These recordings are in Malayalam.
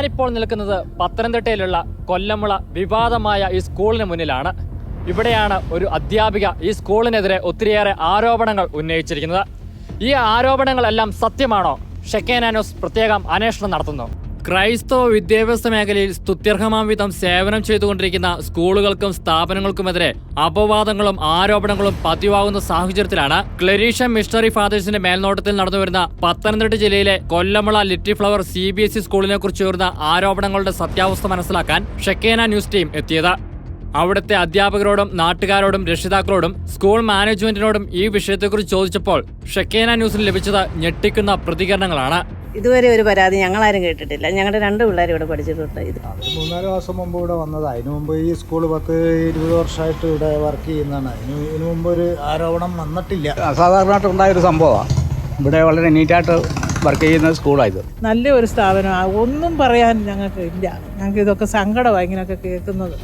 ഞാനിപ്പോൾ നിൽക്കുന്നത് പത്തനംതിട്ടയിലുള്ള കൊല്ലമുള വിവാദമായ ഈ സ്കൂളിന് മുന്നിലാണ്. ഇവിടെയാണ് ഒരു അധ്യാപിക ഈ സ്കൂളിനെതിരെ ഒത്തിരിയേറെ ആരോപണങ്ങൾ ഉന്നയിച്ചിരിക്കുന്നത്. ഈ ആരോപണങ്ങളെല്ലാം സത്യമാണോ? ഷെക്കേനാനോസ് പ്രത്യേകം അന്വേഷണം നടത്തുന്നു. ക്രൈസ്തവ വിദ്യാഭ്യാസ മേഖലയിൽ സ്തുത്യർഹമാം വിധം സേവനം ചെയ്തുകൊണ്ടിരിക്കുന്ന സ്കൂളുകൾക്കും സ്ഥാപനങ്ങൾക്കുമെതിരെ അപവാദങ്ങളും ആരോപണങ്ങളും പതിവാകുന്ന സാഹചര്യത്തിലാണ് ക്ലരീഷ മിഷണറി ഫാദേഴ്സിന്റെ മേൽനോട്ടത്തിൽ നടന്നുവരുന്ന പത്തനംതിട്ട ജില്ലയിലെ Kollamula little flower C B S E സ്കൂളിനെ കുറിച്ച് ഉയർന്ന ആരോപണങ്ങളുടെ സത്യാവസ്ഥ മനസ്സിലാക്കാൻ ഷെക്കേന ന്യൂസ് ടീം എത്തിയത്. അവിടുത്തെ അധ്യാപകരോടും നാട്ടുകാരോടും രക്ഷിതാക്കളോടും സ്കൂൾ മാനേജ്മെന്റിനോടും ഈ വിഷയത്തെക്കുറിച്ച് ചോദിച്ചപ്പോൾ ഷെക്കേന ന്യൂസിന് ലഭിച്ചത് ഞെട്ടിക്കുന്ന പ്രതികരണങ്ങളാണ്. ഇതുവരെ ഒരു പരാതി ഞങ്ങളാരും കേട്ടിട്ടില്ല. ഞങ്ങളുടെ രണ്ട് പിള്ളേർ ഇവിടെ പഠിച്ചിട്ടുണ്ട് ഇത്. ഒരു മൂന്നാൽ മാസം മുമ്പ് ഇവിടെ വന്നത്. അതിനു മുമ്പ് ഈ സ്കൂൾ പത്ത് ഇരുപത് വർഷമായിട്ട് ഇവിടെ വർക്ക് ചെയ്യുന്നതാണ്. അതിന് ഇതിനു മുമ്പ് ഒരു ആരോപണം വന്നിട്ടില്ല. അസാധാരണമായിട്ട് ഉണ്ടായൊരു സംഭവമാണ് ഇവിടെ വളരെ നീറ്റായിട്ട് വർക്ക് ചെയ്യുന്ന സ്കൂളാണ് ഇത്. നല്ല ഒരു സ്ഥാപനമാണ് ഒന്നും പറയാൻ ഞങ്ങൾക്ക് ഇല്ല. ഞങ്ങൾക്ക് ഇതൊക്കെ സങ്കടമാണ് ഇങ്ങനെയൊക്കെ കേൾക്കുന്നത്.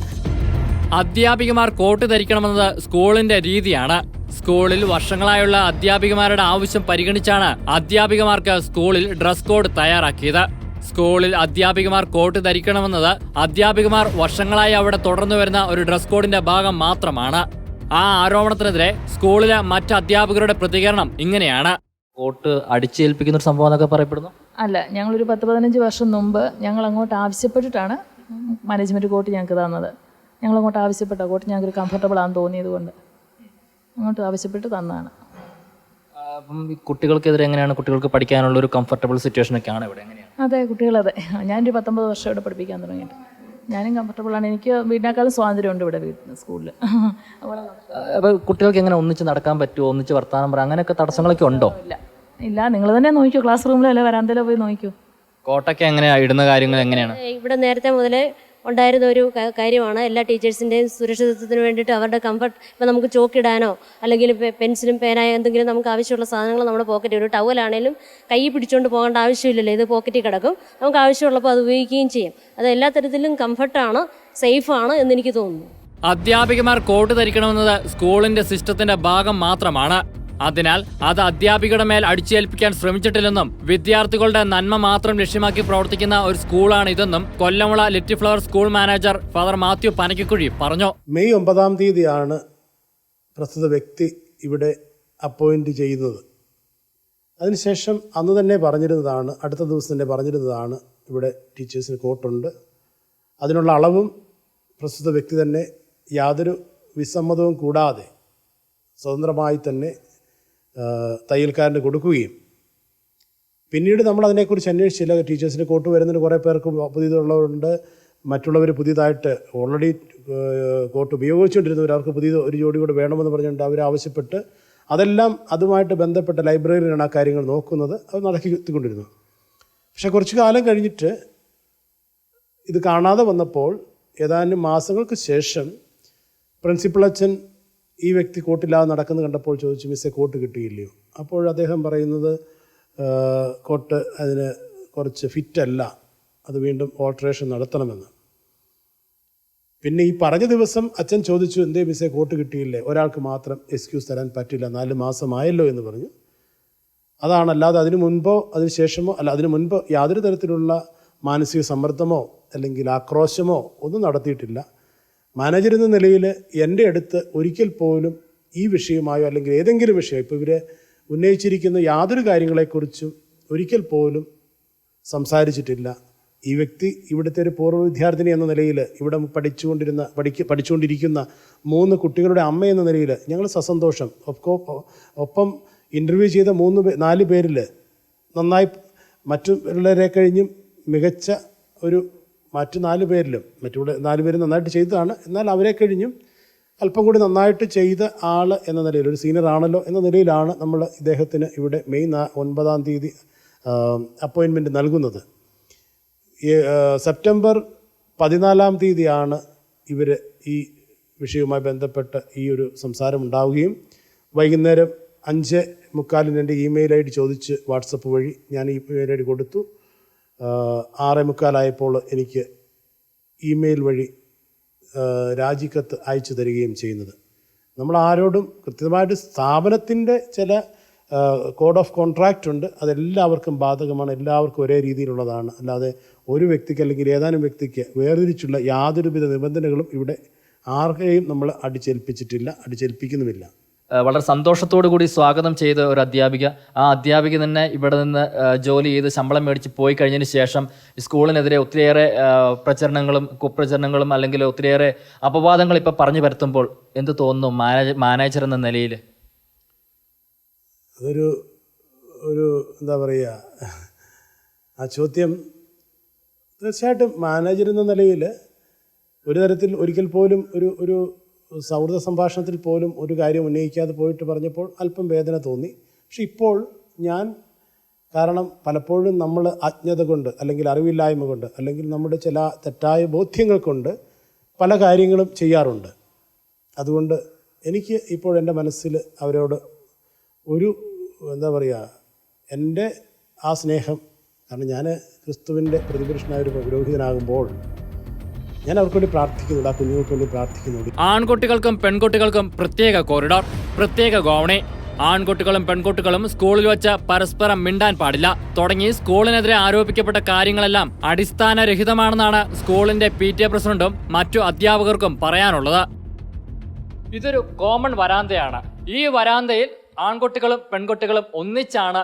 അധ്യാപികമാർ കോട്ട് ധരിക്കണമെന്നത് സ്കൂളിന്റെ രീതിയാണ്. സ്കൂളിൽ വർഷങ്ങളായുള്ള അധ്യാപികമാരുടെ ആവശ്യം പരിഗണിച്ചാണ് അധ്യാപികമാർക്ക് സ്കൂളിൽ ഡ്രസ് കോഡ് തയ്യാറാക്കിയത്. സ്കൂളിൽ അധ്യാപികമാർ കോട്ട് ധരിക്കണമെന്നത് അധ്യാപികമാർ വർഷങ്ങളായി അവിടെ തുടർന്നു വരുന്ന ഒരു ഡ്രസ് കോഡിന്റെ ഭാഗം മാത്രമാണ്. ആ ആരോപണത്തിനെതിരെ സ്കൂളിലെ മറ്റ് അധ്യാപകരുടെ പ്രതികരണം ഇങ്ങനെയാണ്. കോട്ട് അടിച്ചേൽപ്പിക്കുന്ന ഒരു സംഭവം എന്നൊക്കെ പറയപ്പെടുന്നു? അല്ല ഞങ്ങൾ ഒരു പത്ത് പതിനഞ്ച് വർഷം മുമ്പ് ഞങ്ങൾ അങ്ങോട്ട് ആവശ്യപ്പെട്ടിട്ടാണ് മാനേജ്മെന്റ് കോട്ട് ഞങ്ങൾക്ക് തന്നത്. ഞങ്ങൾ അങ്ങോട്ട് ആവശ്യപ്പെട്ട കോട്ട് ഞങ്ങൾക്ക് കംഫർട്ടബിൾ ആണെന്ന് തോന്നിയത് കൊണ്ട് അങ്ങോട്ട് ആവശ്യപ്പെട്ട് തന്നാണ്. അപ്പം കുട്ടികൾക്കെതിരെ എങ്ങനെയാണ് കുട്ടികൾക്ക് പഠിക്കാനുള്ള ഒരു കംഫർട്ടബിൾ സിറ്റുവേഷൻ ആണ് ഇവിടെ? എങ്ങനെയാണ്? അതെ കുട്ടികളതെ. ഞാനൊരു പത്തൊമ്പത് വർഷം ഇവിടെ പഠിപ്പിക്കാൻ തുടങ്ങിയിട്ട്. ഞാനും കംഫർട്ടബിളാണ് എനിക്ക് വീടിനേക്കാളും സ്വാതന്ത്ര്യമുണ്ട് ഇവിടെ വീട്ടിൽ സ്കൂളിൽ അപ്പോൾ കുട്ടികൾക്ക് എങ്ങനെ ഒന്നിച്ച് നടക്കാൻ പറ്റുമോ ഒന്നിച്ച് വർത്താനം പറയാം? അങ്ങനെയൊക്കെ തടസ്സങ്ങളൊക്കെ ഉണ്ടോ? ഇല്ല. ഇല്ല നിങ്ങൾ തന്നെ നോക്കിയോ ക്ലാസ് റൂമിലോ അല്ലെ വരാന്തയിലോ പോയി നോക്കിയോ കോട്ടൊക്കെ എങ്ങനെയാണ് ഇടുന്ന കാര്യങ്ങൾ എങ്ങനെയാണ്? ഇവിടെ നേരത്തെ മുതലേ ഉണ്ടായിരുന്ന ഒരു കാര്യമാണ്. എല്ലാ ടീച്ചേഴ്സിന്റെയും സുരക്ഷിതത്വത്തിന് വേണ്ടിയിട്ട് അവരുടെ കംഫർട്ട് ഇപ്പം നമുക്ക് ചോക്കിടാനോ അല്ലെങ്കിൽ പെൻസിലും പേനായോ എന്തെങ്കിലും നമുക്ക് ആവശ്യമുള്ള സാധനങ്ങൾ നമ്മുടെ പോക്കറ്റിൽ ഒരു ടവലാണേലും കൈ പിടിച്ചുകൊണ്ട് പോകേണ്ട ആവശ്യമില്ലല്ലോ. ഇത് പോക്കറ്റിൽ കിടക്കും. നമുക്ക് ആവശ്യമുള്ളപ്പോൾ അത് ഉപയോഗിക്കുകയും ചെയ്യും. അത് എല്ലാ തരത്തിലും കംഫർട്ടാണ് സേഫാണ് എന്നെനിക്ക് തോന്നുന്നു. അധ്യാപികമാർ കോട്ട് ധരിക്കണമെന്നത് സ്കൂളിന്റെ സിസ്റ്റത്തിന്റെ ഭാഗം മാത്രമാണ്. അതിനാൽ അത് അധ്യാപികയുടെ മേൽ അടിച്ചേൽപ്പിക്കാൻ ശ്രമിച്ചിട്ടില്ലെന്നും വിദ്യാർത്ഥികളുടെ നന്മ മാത്രം ലക്ഷ്യമാക്കി പ്രവർത്തിക്കുന്ന ഒരു സ്കൂളാണ് ഇതെന്നും Kollamula little flower school manager father Mathew Panakkikuzhi പറഞ്ഞു. മെയ് ഒമ്പതാം തീയതിയാണ് പ്രസ്തുത വ്യക്തി ഇവിടെ അപ്പോയിന്റ് ചെയ്യുന്നത്. അതിനുശേഷം അന്ന് തന്നെ പറഞ്ഞിരുന്നതാണ് അടുത്ത ദിവസം തന്നെ പറഞ്ഞിരുന്നതാണ് ഇവിടെ ടീച്ചേഴ്സിന് കോട്ടുണ്ട്. അതിനുള്ള അളവും പ്രസ്തുത വ്യക്തി തന്നെ യാതൊരു വിസമ്മതവും കൂടാതെ സ്വതന്ത്രമായി തന്നെ തയ്യൽക്കാരന് കൊടുക്കുകയും. പിന്നീട് നമ്മൾ അതിനെക്കുറിച്ച് അന്വേഷിച്ചില്ല ടീച്ചേഴ്സിന് കോട്ട് വരുന്നതിന് കുറേ പേർക്ക് പുതിയതുള്ളവരുണ്ട്. മറ്റുള്ളവർ പുതിയതായിട്ട് ഓൾറെഡി കോട്ട് ഉപയോഗിച്ചുകൊണ്ടിരുന്നവർ അവർക്ക് പുതിയ ഒരു ജോഡി കൂടെ വേണമെന്ന് പറഞ്ഞുകൊണ്ട് അവർ ആവശ്യപ്പെട്ട് അതെല്ലാം അതുമായിട്ട് ബന്ധപ്പെട്ട ലൈബ്രറിയിലാണ് ആ കാര്യങ്ങൾ നോക്കുന്നത്. അത് നടത്തിക്കൊണ്ടിരുന്നു പക്ഷേ കുറച്ച് കാലം കഴിഞ്ഞിട്ട് ഇത് കാണാതെ വന്നപ്പോൾ ഏതാനും മാസങ്ങൾക്ക് ശേഷം പ്രിൻസിപ്പൽ അച്ഛൻ ഈ വ്യക്തി കോട്ടില്ലാതെ നടക്കുന്നത് കണ്ടപ്പോൾ ചോദിച്ചു മിസ്സെ കോട്ട് കിട്ടിയില്ലയോ? അപ്പോൾ അദ്ദേഹം പറയുന്നത് കോട്ട് അതിന് കുറച്ച് ഫിറ്റല്ല അത് വീണ്ടും ഓൾട്രേഷൻ നടത്തണമെന്ന്. പിന്നെ ഈ പറഞ്ഞ ദിവസം അച്ഛൻ ചോദിച്ചു എന്തേ മിസ്സെ കോട്ട് കിട്ടിയില്ലേ? ഒരാൾക്ക് മാത്രം എക്സ്ക്യൂസ് തരാൻ പറ്റില്ല നാല് മാസമായല്ലോ എന്ന് പറഞ്ഞു. അതാണ് അല്ലാതെ അതിനു മുൻപോ അതിന് ശേഷമോ അല്ല അതിനു മുൻപ് യാതൊരു തരത്തിലുള്ള മാനസിക സമ്മർദ്ദമോ അല്ലെങ്കിൽ ആക്രോശമോ ഒന്നും നടത്തിയിട്ടില്ല. മാനേജർ എന്ന നിലയിൽ എന്റെ അടുത്ത് ഒരിക്കൽ പോലും ഈ വിഷയമായോ അല്ലെങ്കിൽ ഏതെങ്കിലും വിഷയം ഇപ്പോൾ ഇവർ ഉന്നയിച്ചിരിക്കുന്ന യാതൊരു കാര്യങ്ങളെക്കുറിച്ചും ഒരിക്കൽ പോലും സംസാരിച്ചിട്ടില്ല. ഈ വ്യക്തി ഇവിടുത്തെ ഒരു പൂർവ വിദ്യാർത്ഥിനി എന്ന നിലയിൽ ഇവിടെ പഠിച്ചുകൊണ്ടിരുന്ന പഠിക്ക പഠിച്ചുകൊണ്ടിരിക്കുന്ന മൂന്ന് കുട്ടികളുടെ അമ്മ എന്ന നിലയിൽ ഞങ്ങൾ സസന്തോഷം. ഒപ്പം ഇന്റർവ്യൂ ചെയ്ത മൂന്ന് പേ നാല് പേരിൽ നന്നായി മറ്റുള്ളവരെ കഴിഞ്ഞും മികച്ച ഒരു മറ്റു നാല് പേരിലും മറ്റുള്ള നാല് പേരും നന്നായിട്ട് ചെയ്തതാണ്. എന്നാൽ അവരെ കഴിഞ്ഞും അല്പം കൂടി നന്നായിട്ട് ചെയ്ത ആൾ എന്ന നിലയിൽ ഒരു സീനിയർ ആണല്ലോ എന്ന നിലയിലാണ് നമ്മൾ ഇദ്ദേഹത്തിന് ഇവിടെ മെയ് ഒൻപതാം തീയതി അപ്പോയിൻമെന്റ് നൽകുന്നത്. സെപ്റ്റംബർ പതിനാലാം തീയതിയാണ് ഇവർ ഈ വിഷയവുമായി ബന്ധപ്പെട്ട് ഈ ഒരു സംസാരം ഉണ്ടാവുകയും വൈകുന്നേരം അഞ്ച് മുക്കാലിന് എന്റെ ഇമെയിൽ ഐ ഡി ചോദിച്ച് വാട്സപ്പ് വഴി ഞാൻ ഇമെയിൽ ഐ ഡി കൊടുത്തു. ആറേ മുക്കാലായപ്പോൾ എനിക്ക് ഇമെയിൽ വഴി രാജിക്കത്ത് അയച്ചു തരികയും ചെയ്യുന്നത്. നമ്മൾ ആരോടും കൃത്യമായിട്ട് സ്ഥാപനത്തിന്റെ ചില കോഡ് ഓഫ് കോൺട്രാക്റ്റ് ഉണ്ട്. അതെല്ലാവർക്കും ബാധകമാണ്. എല്ലാവർക്കും ഒരേ രീതിയിലുള്ളതാണ്. അല്ലാതെ ഒരു വ്യക്തിക്ക് അല്ലെങ്കിൽ ഏതാനും വ്യക്തിക്ക് വേർതിരിച്ചുള്ള യാതൊരുവിധ നിബന്ധനകളും ഇവിടെ ആർക്കെയും നമ്മൾ അടിച്ചേൽപ്പിച്ചിട്ടില്ല അടിച്ചേൽപ്പിക്കുന്നുമില്ല. വളരെ സന്തോഷത്തോടു കൂടി സ്വാഗതം ചെയ്ത ഒരു അധ്യാപിക. ആ അധ്യാപിക തന്നെ ഇവിടെ നിന്ന് ജോലി ചെയ്ത് ശമ്പളം മേടിച്ച് പോയി കഴിഞ്ഞതിന് ശേഷം സ്കൂളിനെതിരെ ഒത്തിരിയേറെ പ്രചരണങ്ങളും കുപ്രചരണങ്ങളും അല്ലെങ്കിൽ ഒത്തിരിയേറെ അപവാദങ്ങൾ ഇപ്പോൾ പറഞ്ഞു പരത്തുമ്പോൾ എന്ത് തോന്നുന്നു മാനേജ് മാനേജർ എന്ന നിലയിൽ? അതൊരു ഒരു എന്താ പറയുക ആ ചോദ്യം തീർച്ചയായിട്ടും മാനേജർ എന്ന നിലയിൽ ഒരു തരത്തിൽ ഒരിക്കൽ പോലും ഒരു ഒരു സൗഹൃദ സംഭാഷണത്തിൽ പോലും ഒരു കാര്യം ഉന്നയിക്കാതെ പോയിട്ട് പറഞ്ഞപ്പോൾ അല്പം വേദന തോന്നി. പക്ഷെ ഇപ്പോൾ ഞാൻ കാരണം പലപ്പോഴും നമ്മൾ അജ്ഞത കൊണ്ട് അല്ലെങ്കിൽ അറിവില്ലായ്മ കൊണ്ട് അല്ലെങ്കിൽ നമ്മുടെ ചില തെറ്റായ ബോധ്യങ്ങൾ കൊണ്ട് പല കാര്യങ്ങളും ചെയ്യാറുണ്ട്. അതുകൊണ്ട് എനിക്ക് ഇപ്പോൾ എന്റെ മനസ്സിൽ അവരോട് ഒരു എന്താ പറയുക എന്റെ ആ സ്നേഹം കാരണം ഞാൻ ക്രിസ്തുവിന്റെ പ്രതിപുരുഷനായ ഒരു പുരോഹിതനാകുമ്പോൾ ഞാൻ അവർക്ക് വേണ്ടി പ്രാർത്ഥിക്കുന്നുണ്ട്. ആ കുഞ്ഞുങ്ങൾക്ക് വേണ്ടി പ്രാർത്ഥിക്കുന്നുണ്ട്. ആൺകുട്ടികൾക്കും പെൺകുട്ടികൾക്കും പ്രത്യേക കോറിഡോർ പ്രത്യേക ഗോവണി. ആൺകുട്ടികളും പെൺകുട്ടികളും സ്കൂളിൽ വെച്ച് പരസ്പരം മിണ്ടാൻ പാടില്ല. തുടങ്ങി സ്കൂളിനെതിരെ ആരോപിക്കപ്പെട്ട കാര്യങ്ങളെല്ലാം അടിസ്ഥാനരഹിതമാണെന്നാണ് സ്കൂളിന്റെ പി ടി എ പ്രസിഡന്റും മറ്റു അധ്യാപകർക്കും പറയാനുള്ളത്. ഇതൊരു കോമൺ വരാന്തയാണ്. ഈ വരാന്തയിൽ ആൺകുട്ടികളും പെൺകുട്ടികളും ഒന്നിച്ചാണ്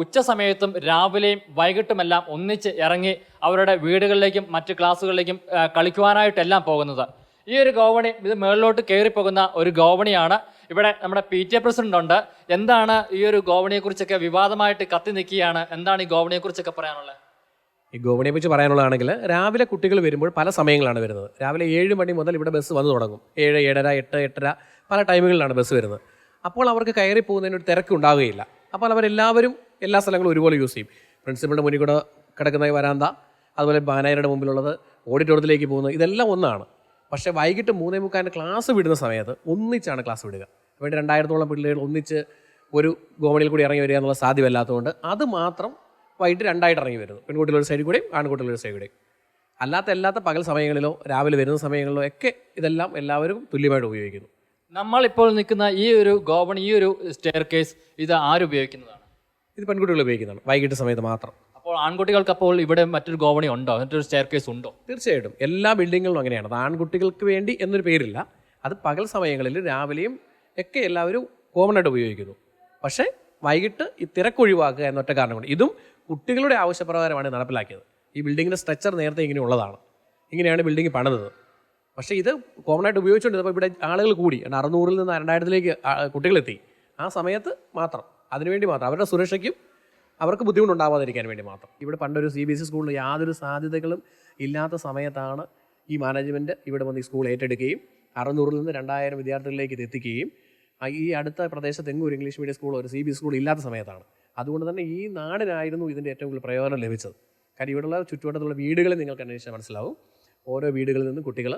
ഉച്ച സമയത്തും രാവിലെയും വൈകിട്ടുമെല്ലാം ഒന്നിച്ച് ഇറങ്ങി അവരുടെ വീടുകളിലേക്കും മറ്റ് ക്ലാസ്സുകളിലേക്കും കളിക്കുവാനായിട്ടെല്ലാം പോകുന്നത്. ഈ ഒരു ഗോവണി ഇത് മുകളിലോട്ട് കയറിപ്പോകുന്ന ഒരു ഗോവണിയാണ്. ഇവിടെ നമ്മുടെ പി ടി എ പ്രസിഡന്റ് ഉണ്ട് എന്താണ് ഈ ഒരു ഗോവണിയെ കുറിച്ചൊക്കെ വിവാദമായിട്ട് കത്തി നിൽക്കുകയാണ്? എന്താണ് ഈ ഗോവണിയെ കുറിച്ചൊക്കെ പറയാനുള്ളത്? ഈ ഗോവണിയെ കുറിച്ച് പറയാനുള്ളതാണെങ്കിൽ രാവിലെ കുട്ടികൾ വരുമ്പോൾ പല സമയങ്ങളാണ് വരുന്നത്. രാവിലെ ഏഴ് മണി മുതൽ ഇവിടെ ബസ് വന്നു തുടങ്ങും. ഏഴ് ഏഴര എട്ട് എട്ടര പല ടൈമുകളിലാണ് ബസ് വരുന്നത്. അപ്പോൾ അവർക്ക് കയറി പോകുന്നതിന് ഒരു തിരക്ക് ഉണ്ടാവുകയില്ല. അപ്പോൾ അവരെല്ലാവരും എല്ലാ സ്ഥലങ്ങളും ഒരുപോലെ യൂസ് ചെയ്യും. പ്രിൻസിപ്പളിന്റെ മുന്നിൽ കൂടെ കിടക്കുന്ന വരാന്ത അതുപോലെ ബാനായരുടെ മുമ്പിലുള്ളത് ഓഡിറ്റോറിയത്തിലേക്ക് പോകുന്നത് ഇതെല്ലാം ഒന്നാണ്. പക്ഷേ വൈകിട്ട് മൂന്നേ മുക്കാലിന് ക്ലാസ് വിടുന്ന സമയത്ത് ഒന്നിച്ചാണ് ക്ലാസ് വിടുക. വേണ്ടി രണ്ടായിരത്തോളം പിള്ളേർ ഒന്നിച്ച് ഒരു ഗോമണിയിൽ കൂടി ഇറങ്ങി വരിക എന്നുള്ള സാധ്യമല്ലാത്തതുകൊണ്ട് അത് മാത്രം വൈകിട്ട് രണ്ടായിട്ട് ഇറങ്ങി വരുന്നു പെൺകുട്ടികൾ ഒരു സൈഡിൽ കൂടെയും ആൺകുട്ടികളുടെ സൈഡിൽ കൂടെയും. അല്ലാത്ത അല്ലാത്ത പകൽ സമയങ്ങളിലോ രാവിലെ വരുന്ന സമയങ്ങളിലോ ഒക്കെ ഇതെല്ലാം എല്ലാവരും തുല്യമായിട്ട് ഉപയോഗിക്കുന്നു. നമ്മൾ ഇപ്പോൾ നിൽക്കുന്ന ഈ ഒരു ഗോവണി ഈ ഒരു സ്റ്റെയർ കേസ് ഇത് ആരുപയോഗിക്കുന്നതാണ് ഇത് പെൺകുട്ടികൾ ഉപയോഗിക്കുന്നതാണ് വൈകിട്ട് സമയത്ത് മാത്രം. അപ്പോൾ ആൺകുട്ടികൾക്ക് അപ്പോൾ ഇവിടെ മറ്റൊരു ഗോവണി ഉണ്ടോ? മറ്റൊരു സ്റ്റെയർ കേസ് ഉണ്ടോ? തീർച്ചയായിട്ടും എല്ലാ ബിൽഡിങ്ങുകളും അങ്ങനെയാണ്. അത് ആൺകുട്ടികൾക്ക് വേണ്ടി എന്നൊരു പേരില്ല. അത് പകൽ സമയങ്ങളിൽ രാവിലെയും ഒക്കെ എല്ലാവരും കോമൺ ആയിട്ട് ഉപയോഗിക്കുന്നു. പക്ഷേ വൈകിട്ട് ഈ തിരക്കൊഴിവാക്കുക എന്നൊറ്റ കാരണം കൊണ്ട്. ഇതും കുട്ടികളുടെ ആവശ്യപ്രകാരമാണ് നടപ്പിലാക്കിയത്. ഈ ബിൽഡിങ്ങിന്റെ സ്ട്രക്ചർ നേരത്തെ ഇങ്ങനെ ഉള്ളതാണ്. ഇങ്ങനെയാണ് ബിൽഡിംഗ് പണിതത്. പക്ഷേ ഇത് കോമൺ ആയിട്ട് ഉപയോഗിച്ചുകൊണ്ടിരുന്നപ്പോൾ ഇവിടെ ആളുകൾ കൂടി. അറുന്നൂറിൽ നിന്ന് രണ്ടായിരത്തിലേക്ക് കുട്ടികളെത്തി. ആ സമയത്ത് മാത്രം. അതിനുവേണ്ടി മാത്രം. അവരുടെ സുരക്ഷയ്ക്കും അവർക്ക് ബുദ്ധിമുട്ടുണ്ടാവാതിരിക്കാൻ വേണ്ടി മാത്രം. ഇവിടെ പണ്ടൊരു സി ബി എസ് ഇ സ്കൂളിൽ യാതൊരു സാധ്യതകളും ഇല്ലാത്ത സമയത്താണ് ഈ മാനേജ്മെന്റ് ഇവിടെ വന്ന് ഈ സ്കൂൾ ഏറ്റെടുക്കുകയും അറുന്നൂറിൽ നിന്ന് രണ്ടായിരം വിദ്യാർത്ഥികളിലേക്ക് ഇത് എത്തിക്കുകയും ഈ അടുത്ത പ്രദേശത്ത് എങ്ങും ഒരു ഇംഗ്ലീഷ് മീഡിയം സ്കൂൾ ഒരു സി ബി എസ് സ്കൂൾ ഇല്ലാത്ത സമയത്താണ്. അതുകൊണ്ട് തന്നെ ഈ നാടിനായിരുന്നു ഇതിന്റെ ഏറ്റവും കൂടുതൽ പ്രയോജനം ലഭിച്ചത്. കാര്യം ഇവിടെയുള്ള ചുറ്റുവട്ടത്തുള്ള വീടുകളിൽ നിങ്ങൾക്ക് അന്വേഷിച്ചാൽ മനസ്സിലാവും. ഓരോ വീടുകളിൽ നിന്നും കുട്ടികൾ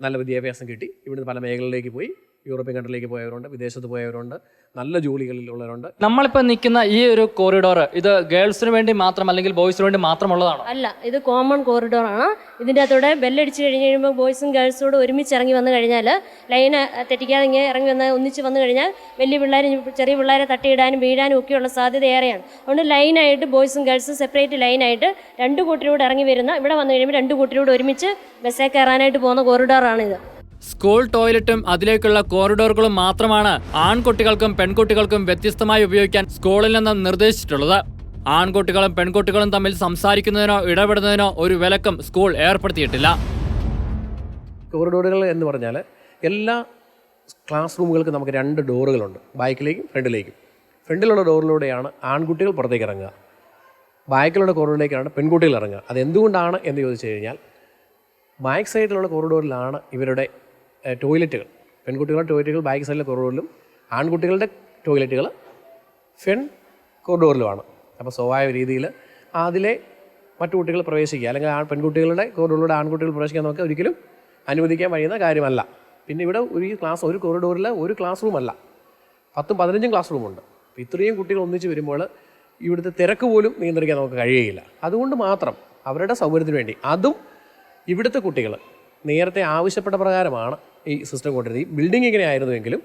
നല്ല വിദ്യാഭ്യാസം കിട്ടി. ഇവിടുന്ന് പല മേഖലകളിലേക്ക് പോയി. യൂറോപ്യൻ കൺട്രിയിലേക്ക് പോയവരുണ്ട് വിദേശത്ത് പോയവരുണ്ട് നല്ല ജോലികളിൽ ഉള്ളവരുണ്ട് നമ്മളിപ്പോൾ നിൽക്കുന്ന ഈ ഒരു കോറിഡോർ ഇത് ഗേൾസിന് വേണ്ടി മാത്രം അല്ലെങ്കിൽ ബോയ്സിന് വേണ്ടി മാത്രമുള്ളതാണ്? അല്ല ഇത് കോമൺ കോറിഡോർ ആണ്. ഇതിന്റെ അകത്തൂടെ ബെല്ലടിച്ച് കഴിഞ്ഞ് കഴിയുമ്പോൾ ബോയ്സും ഗേൾസും കൂടെ ഒരുമിച്ച് ഇറങ്ങി വന്നു കഴിഞ്ഞാൽ ലൈൻ തെറ്റിക്കാതെ ഇങ്ങനെ ഇറങ്ങി വന്ന് ഒന്നിച്ച് വന്നു കഴിഞ്ഞാൽ വലിയ പിള്ളേർ ചെറിയ പിള്ളേരെ തട്ടിയിടാനും വീഴാനും ഒക്കെയുള്ള സാധ്യത ഏറെയാണ് അതുകൊണ്ട് ലൈനായിട്ട് ബോയ്സും ഗേൾസും സെപ്പറേറ്റ് ലൈനായിട്ട് രണ്ട് കൂട്ടരൂടെ ഇറങ്ങി വരുന്ന ഇവിടെ വന്നു കഴിയുമ്പോൾ രണ്ട് കൂട്ടരൂടെ ഒരുമിച്ച് ബസ്സേ കയറാനായിട്ട് പോകുന്ന കോറിഡോറാണിത് സ്കൂൾ ടോയ്ലറ്റും അതിലേക്കുള്ള കോറിഡോറുകളും മാത്രമാണ് ആൺകുട്ടികൾക്കും പെൺകുട്ടികൾക്കും വ്യത്യസ്തമായി ഉപയോഗിക്കാൻ സ്കൂളിൽ നിന്ന് നിർദ്ദേശിച്ചിട്ടുള്ളത്. ആൺകുട്ടികളും പെൺകുട്ടികളും തമ്മിൽ സംസാരിക്കുന്നതിനോ ഇടപെടുന്നതിനോ ഒരു വിലക്കും സ്കൂൾ ഏർപ്പെടുത്തിയിട്ടില്ല. കോറിഡോറുകൾ എന്ന് പറഞ്ഞാൽ എല്ലാ ക്ലാസ് റൂമുകൾക്കും നമുക്ക് രണ്ട് ഡോറുകളുണ്ട്. ബാക്കിലേക്കും ഫ്രണ്ടിലേക്കും. ഫ്രണ്ടിലുള്ള ഡോറിലൂടെയാണ് ആൺകുട്ടികൾ പുറത്തേക്ക് ഇറങ്ങുക. ബാക്കിലുള്ള കോറിഡോറിലേക്കാണ് പെൺകുട്ടികൾ ഇറങ്ങുക. അതെന്തുകൊണ്ടാണ് എന്ന് ചോദിച്ചു കഴിഞ്ഞാൽ ബാക്ക് സൈഡിലുള്ള കോറിഡോറിലാണ് ഇവരുടെ ടോയ്ലറ്റുകൾ പെൺകുട്ടികളുടെ ടോയ്ലറ്റുകൾ ബാക്ക് സൈഡിലെ കോറിഡോറിലും ആൺകുട്ടികളുടെ ടോയ്ലറ്റുകൾ ഫെൺ കൊറിഡോറിലുമാണ് അപ്പോൾ സ്വാഭാവിക രീതിയിൽ അതിലെ മറ്റു കുട്ടികൾ പ്രവേശിക്കുക. അല്ലെങ്കിൽ ആ പെൺകുട്ടികളുടെ കോറിഡോറിലൂടെ ആൺകുട്ടികൾ പ്രവേശിക്കാൻ നമുക്ക് ഒരിക്കലും അനുവദിക്കാൻ കഴിയുന്ന കാര്യമല്ല. പിന്നെ ഇവിടെ ഒരു ക്ലാസ് ഒരു കോറിഡോറിൽ ഒരു ക്ലാസ് റൂം അല്ല. പത്തും പതിനഞ്ചും ക്ലാസ് റൂമുണ്ട് അപ്പോൾ ഇത്രയും കുട്ടികൾ ഒന്നിച്ച് വരുമ്പോൾ ഇവിടുത്തെ തിരക്ക് പോലും നിയന്ത്രിക്കാൻ നമുക്ക് കഴിയുകയില്ല. അതുകൊണ്ട് മാത്രം അവരുടെ സൗകര്യത്തിന് വേണ്ടി. അതും ഇവിടുത്തെ കുട്ടികൾ നേരത്തെ ആവശ്യപ്പെട്ട പ്രകാരമാണ് ഈ സിസ്റ്റം കൊണ്ടിരുന്നത് ഈ ബിൽഡിംഗ് ഇങ്ങനെ ആയിരുന്നുവെങ്കിലും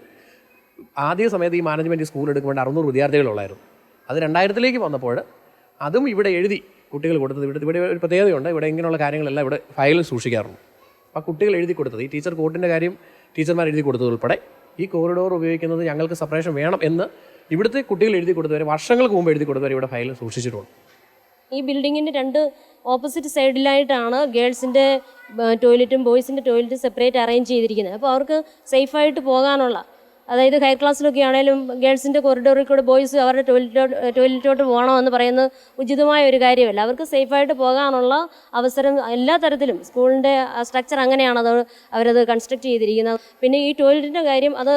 ആദ്യ സമയത്ത് ഈ മാനേജ്മെന്റ് സ്കൂൾ എടുക്കുമ്പോൾ അറുന്നൂറ് വിദ്യാർത്ഥികളുള്ളായിരുന്നു അത് രണ്ടായിരത്തിലേക്ക് വന്നപ്പോൾ അതും ഇവിടെ എഴുതി കുട്ടികൾ കൊടുത്തത്. ഇവിടെ ഇവിടെ ഒരു പ്രത്യേകതയുണ്ട്. ഇവിടെ ഇങ്ങനെയുള്ള കാര്യങ്ങളെല്ലാം ഇവിടെ ഫയലിൽ സൂക്ഷിക്കാറുണ്ട്. അപ്പോൾ കുട്ടികൾ എഴുതി കൊടുത്തത്. ഈ ടീച്ചർ കോട്ടിന്റെ കാര്യം ടീച്ചർമാർ എഴുതി കൊടുത്തത് ഉൾപ്പെടെ ഈ കോറിഡോർ ഉപയോഗിക്കുന്നത് ഞങ്ങൾക്ക് സെപ്പറേഷൻ വേണം എന്ന് ഇവിടുത്തെ കുട്ടികൾ എഴുതി കൊടുത്തവരെ വർഷങ്ങൾക്ക് മുമ്പ് എഴുതി കൊടുത്തവരെ ഇവിടെ ഫയലിൽ സൂക്ഷിച്ചിട്ടുണ്ട്. ഈ ബിൽഡിങ്ങിന്റെ രണ്ട് ഓപ്പോസിറ്റ് സൈഡിലായിട്ടാണ് ഗേൾസിന്റെ ടോയ്ലറ്റും ബോയ്സിന്റെ ടോയ്ലറ്റും സെപ്പറേറ്റ് അറേഞ്ച് ചെയ്തിരിക്കുന്നത്. അപ്പോൾ അവർക്ക് സേഫായിട്ട് പോകാനുള്ള അതായത് ഹയർ ക്ലാസ്സിലൊക്കെ ആണെങ്കിലും ഗേൾസിന്റെ കൊറിഡോറിൽ കൂടെ ബോയ്സ് അവരുടെ ടോയ്ലറ്റോട്ട് ടോയ്ലറ്റോട്ട് പോകണമെന്ന് പറയുന്നത് ഉചിതമായ ഒരു കാര്യമല്ല. അവർക്ക് സേഫായിട്ട് പോകാനുള്ള അവസരം എല്ലാ തരത്തിലും സ്കൂളിന്റെ സ്ട്രക്ചർ അങ്ങനെയാണ് അത് അവരത് കൺസ്ട്രക്ട് ചെയ്തിരിക്കുന്നത്. പിന്നെ ഈ ടോയ്ലറ്റിന്റെ കാര്യം അത്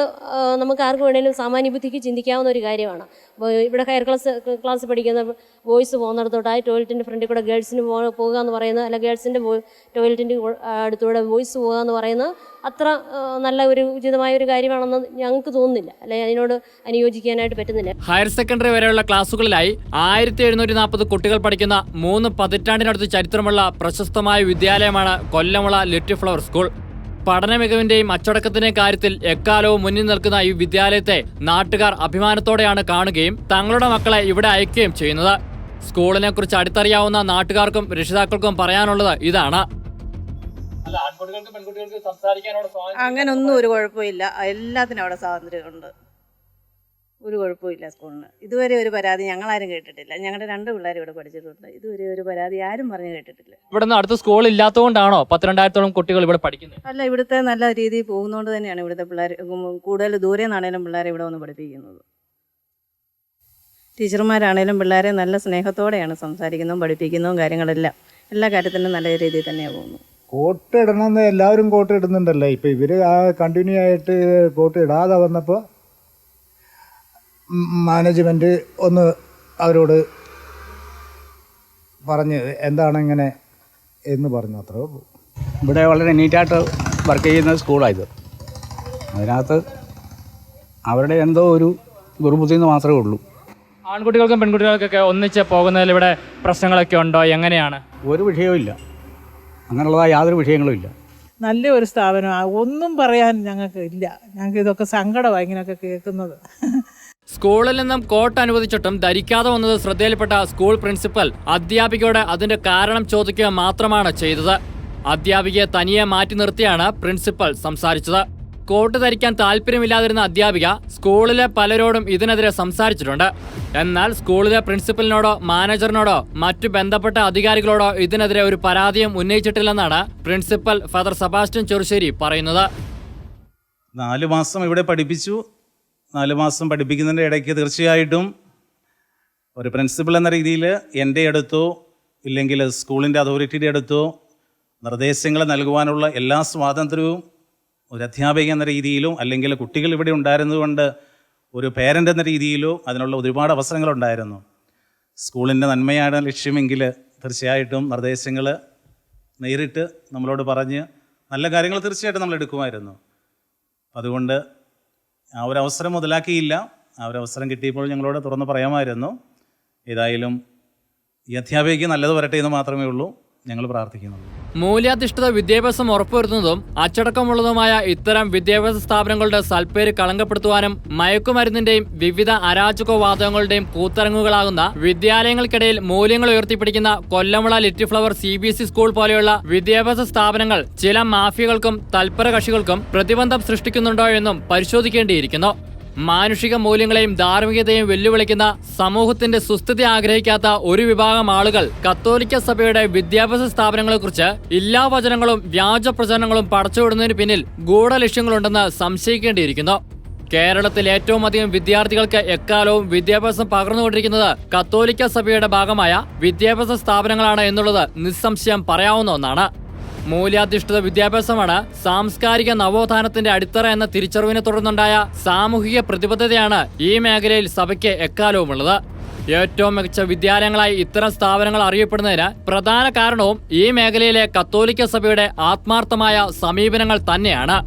നമുക്ക് ആർക്ക് വേണേലും സാമാന്യ ബുദ്ധിക്ക് ചിന്തിക്കാവുന്ന ഒരു കാര്യമാണ്. ഇവിടെ ഹയർ ക്ലാസ് ക്ലാസ് പഠിക്കുന്ന ബോയ്സ് പോകുന്നിടത്തോട്ട് ആ ടോയ്ലറ്റിന്റെ ഫ്രണ്ടിൽ കൂടെ ഗേൾസിന് പോകുക എന്ന് പറയുന്നത് അല്ല ഗേൾസിന്റെ ടോയ്ലറ്റിന്റെ അടുത്തൂടെ ബോയ്സ് പോകുക എന്ന് പറയുന്നത് അത്ര നല്ല ഒരു ഉചിതമായ ഒരു കാര്യമാണെന്ന് ഞങ്ങൾക്ക് തോന്നുന്നില്ല. അല്ലെ അതിനോട് അനുയോജിക്കാനായിട്ട് പറ്റുന്നില്ല. ഹയർ സെക്കൻഡറി വരെയുള്ള ക്ലാസ്സുകളിലായി ആയിരത്തി എഴുന്നൂറ്റി നാൽപ്പത് കുട്ടികൾ പഠിക്കുന്ന മൂന്ന് പതിറ്റാണ്ടിനടുത്ത് ചരിത്രമുള്ള പ്രശസ്തമായ വിദ്യാലയമാണ് കൊല്ലമുള ലിറ്റിൽ ഫ്ലവർ സ്കൂൾ. പഠന മികവിന്റെയും അച്ചടക്കത്തിന്റെയും കാര്യത്തിൽ എക്കാലവും മുന്നിൽ നിൽക്കുന്ന ഈ വിദ്യാലയത്തെ നാട്ടുകാർ അഭിമാനത്തോടെയാണ് കാണുകയും തങ്ങളുടെ മക്കളെ ഇവിടെ അയക്കുകയും ചെയ്യുന്നത്. സ്കൂളിനെ കുറിച്ച് അടുത്തറിയാവുന്ന നാട്ടുകാർക്കും രക്ഷിതാക്കൾക്കും പറയാനുള്ളത് ഇതാണ്. അങ്ങനൊന്നും ഒരു കുഴപ്പമില്ല. എല്ലാത്തിനും അവിടെ സ്വാതന്ത്ര്യമുണ്ട്. ഒരു കുഴപ്പമില്ല സ്കൂളിന്. ഇതുവരെ ഒരു പരാതി ഞങ്ങളാരും കേട്ടിട്ടില്ല. ഞങ്ങളുടെ രണ്ട് പിള്ളേർ ഇവിടെ പഠിച്ചിട്ടുണ്ട്. ഇതുവരെ ഒരു പരാതി ആരും പറഞ്ഞു കേട്ടിട്ടില്ല. ഇവിടുന്ന് അടുത്ത സ്കൂൾ ഇല്ലാത്തതുകൊണ്ടാണോ പത്തിരണ്ടായിരത്തോളം കുട്ടികൾ ഇവിടെ പഠിക്കുന്നത്? അല്ല ഇവിടുത്തെ നല്ല രീതിയിൽ പോകുന്നതുകൊണ്ട് തന്നെയാണ് ഇവിടുത്തെ പിള്ളേർ കൂടുതൽ ദൂരെ നിന്നാണേലും പിള്ളേരെ ഇവിടെ വന്ന് പഠിപ്പിക്കുന്നത്. ടീച്ചർമാരാണേലും പിള്ളേരെ നല്ല സ്നേഹത്തോടെയാണ് സംസാരിക്കുന്നതും പഠിപ്പിക്കുന്നതും കാര്യങ്ങളെല്ലാം എല്ലാ കാര്യത്തിനും നല്ല രീതിയിൽ തന്നെയാണ് പോകുന്നത്. കോട്ട് ഇടണമെന്ന് എല്ലാവരും കോട്ട് ഇടുന്നുണ്ടല്ലോ? ഇപ്പം ഇവർ ആ കണ്ടിന്യൂ ആയിട്ട് കോട്ട് ഇടാതെ വന്നപ്പോൾ മാനേജ്മെന്റ് ഒന്ന് അവരോട് പറഞ്ഞ് എന്താണ് ഇങ്ങനെ എന്ന് പറഞ്ഞു അത്രേ ഉള്ളൂ. ഇവിടെ വളരെ നീറ്റായിട്ട് വർക്ക് ചെയ്യുന്ന സ്കൂളായത് അതിനകത്ത് അവരുടെ എന്തോ ഒരു ദുർബുദ്ധി എന്ന് മാത്രമേ ഉള്ളൂ. ആൺകുട്ടികൾക്കും പെൺകുട്ടികൾക്കൊക്കെ ഒന്നിച്ച് പോകുന്നതിൽ ഇവിടെ പ്രശ്നങ്ങളൊക്കെ ഉണ്ടോ? എങ്ങനെയാണ്? ഒരു വിഷയവും ഇല്ല. അങ്ങനെയുള്ളതായ യാതൊരു വിഷയങ്ങളും ഇല്ല. നല്ല ഒരു സ്ഥാപനമാണ് ഒന്നും പറയാൻ ഞങ്ങൾക്ക് ഇല്ല. ഞങ്ങൾക്ക് ഇതൊക്കെ സങ്കടമാണ് ഇങ്ങനെയൊക്കെ കേൾക്കുന്നത്. സ്കൂളിൽ നിന്നും കോട്ട് അനുവദിച്ചിട്ടും ധരിക്കാതെ വന്നത് ശ്രദ്ധയിൽപ്പെട്ട സ്കൂൾ പ്രിൻസിപ്പൽ അധ്യാപികയോട് അതിന്റെ കാരണം ചോദിക്കുക മാത്രമാണ് ചെയ്തത്. അധ്യാപികയെ തനിയെ മാറ്റി നിർത്തിയാണ് പ്രിൻസിപ്പൽ സംസാരിച്ചത്. കോട്ട് ധരിക്കാൻ താല്പര്യമില്ലാതിരുന്ന അധ്യാപിക സ്കൂളിലെ പലരോടും ഇതിനെതിരെ സംസാരിച്ചിട്ടുണ്ട്. എന്നാൽ സ്കൂളിലെ പ്രിൻസിപ്പലിനോടോ മാനേജറിനോടോ മറ്റു ബന്ധപ്പെട്ട അധികാരികളോടോ ഇതിനെതിരെ ഒരു പരാതിയും ഉന്നയിച്ചിട്ടില്ലെന്നാണ് പ്രിൻസിപ്പൽ ഫാദർ സെബാസ്റ്റ്യൻ ചെറുശ്ശേരി പറയുന്നത്. നാല് മാസം ഇവിടെ പഠിപ്പിച്ചു. നാല് മാസം പഠിപ്പിക്കുന്നതിന്റെ ഇടയ്ക്ക് തീർച്ചയായിട്ടും ഒരു പ്രിൻസിപ്പൾ എന്ന രീതിയിൽ എന്റെ അടുത്തോ ഇല്ലെങ്കിൽ സ്കൂളിന്റെ അതോറിറ്റിയുടെ അടുത്തോ നിർദ്ദേശങ്ങൾ നൽകുവാനുള്ള എല്ലാ സ്വാതന്ത്ര്യവും ഒരു അധ്യാപിക എന്ന രീതിയിലും അല്ലെങ്കിൽ കുട്ടികൾ ഇവിടെ ഉണ്ടായിരുന്നതുകൊണ്ട് ഒരു പേരന്റ് എന്ന രീതിയിലോ അതിനുള്ള ഒരുപാട് അവസരങ്ങളുണ്ടായിരുന്നു സ്കൂളിന്റെ നന്മയാണ് ലക്ഷ്യമെങ്കിൽ തീർച്ചയായിട്ടും നിർദ്ദേശങ്ങൾ നേരിട്ട് നമ്മളോട് പറഞ്ഞ് നല്ല കാര്യങ്ങൾ തീർച്ചയായിട്ടും നമ്മൾ എടുക്കുമായിരുന്നു. അതുകൊണ്ട് ആ ഒരു അവസരം മുതലാക്കിയില്ല. ആ ഒരു അവസരം കിട്ടിയപ്പോൾ ഞങ്ങളോട് തുറന്ന് പറയാമായിരുന്നു ഏതായാലും ഈ അധ്യാപികയ്ക്ക് നല്ലത് വരട്ടെ എന്ന് മാത്രമേ ഉള്ളൂ. ഞങ്ങൾ പ്രാർത്ഥിക്കുന്നത് മൂല്യാധിഷ്ഠിത വിദ്യാഭ്യാസം ഉറപ്പുവരുത്തുന്നതും അച്ചടക്കമുള്ളതുമായ ഇത്തരം വിദ്യാഭ്യാസ സ്ഥാപനങ്ങളുടെ സൽപ്പേര് കളങ്കപ്പെടുത്തുവാനും മയക്കുമരുന്നിന്റെയും വിവിധ അരാജകവാദങ്ങളുടെയും കൂത്തരങ്ങുകളാകുന്ന വിദ്യാലയങ്ങൾക്കിടയിൽ മൂല്യങ്ങൾ ഉയർത്തിപ്പിടിക്കുന്ന Kollamula little flower C B S E school പോലെയുള്ള വിദ്യാഭ്യാസ സ്ഥാപനങ്ങൾ ചില മാഫിയകൾക്കും തൽപര കക്ഷികൾക്കും പ്രതിബന്ധം സൃഷ്ടിക്കുന്നുണ്ടോ എന്നും പരിശോധിക്കേണ്ടിയിരിക്കുന്നു. മാനുഷിക മൂല്യങ്ങളെയും ധാർമ്മികതയും വെല്ലുവിളിക്കുന്ന സമൂഹത്തിന്റെ സുസ്ഥിതി ആഗ്രഹിക്കാത്ത ഒരു വിഭാഗം ആളുകൾ കത്തോലിക്ക സഭയുടെ വിദ്യാഭ്യാസ സ്ഥാപനങ്ങളെക്കുറിച്ച് എല്ലാ വചനങ്ങളും വ്യാജ പ്രചരണങ്ങളും പടച്ചുവിടുന്നതിന് പിന്നിൽ ഗൂഢലക്ഷ്യങ്ങളുണ്ടെന്ന് സംശയിക്കേണ്ടിയിരിക്കുന്നു. കേരളത്തിൽ ഏറ്റവും അധികം വിദ്യാർത്ഥികൾക്ക് എക്കാലവും വിദ്യാഭ്യാസം പകർന്നുകൊണ്ടിരിക്കുന്നത് കത്തോലിക്ക സഭയുടെ ഭാഗമായ വിദ്യാഭ്യാസ സ്ഥാപനങ്ങളാണ് എന്നുള്ളത് നിസ്സംശയം പറയാവുന്ന ഒന്നാണ്. മൂല്യാധിഷ്ഠിത വിദ്യാഭ്യാസമാണ് സാംസ്കാരിക നവോത്ഥാനത്തിന്റെ അടിത്തറ എന്ന തിരിച്ചറിവിനെ തുടർന്നുണ്ടായ സാമൂഹിക പ്രതിബദ്ധതയാണ് ഈ മേഖലയിൽ സഭയ്ക്ക് എക്കാലവുമുള്ളത്. ഏറ്റവും മികച്ച വിദ്യാലയങ്ങളായി ഇത്തരം സ്ഥാപനങ്ങൾ അറിയപ്പെടുന്നതിന് പ്രധാന കാരണവും ഈ മേഖലയിലെ കത്തോലിക്ക സഭയുടെ ആത്മാർത്ഥമായ സമീപനങ്ങൾ തന്നെയാണ്.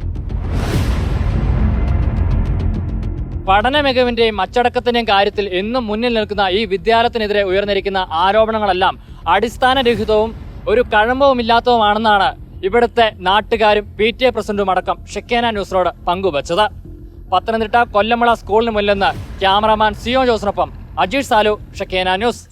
പഠന മികവിന്റെയും അച്ചടക്കത്തിന്റെയും കാര്യത്തിൽ എന്നും മുന്നിൽ നിൽക്കുന്ന ഈ വിദ്യാലയത്തിനെതിരെ ഉയർന്നിരിക്കുന്ന ആരോപണങ്ങളെല്ലാം അടിസ്ഥാനരഹിതവും ഒരു കഴമ്പവുമില്ലാത്തതുമാണെന്നാണ് ഇവിടുത്തെ നാട്ടുകാരും പി ടി എ പ്രസിഡന്റും അടക്കം ഷെക്കേന ന്യൂസിനോട് പങ്കുവച്ചത്. പത്തനംതിട്ട കൊല്ലമുള സ്കൂളിന് മുന്നിൽ നിന്ന് ക്യാമറമാൻ സിയോ ജോസിനൊപ്പം അജീഷ് സാലു ഷെക്കേന ന്യൂസ്.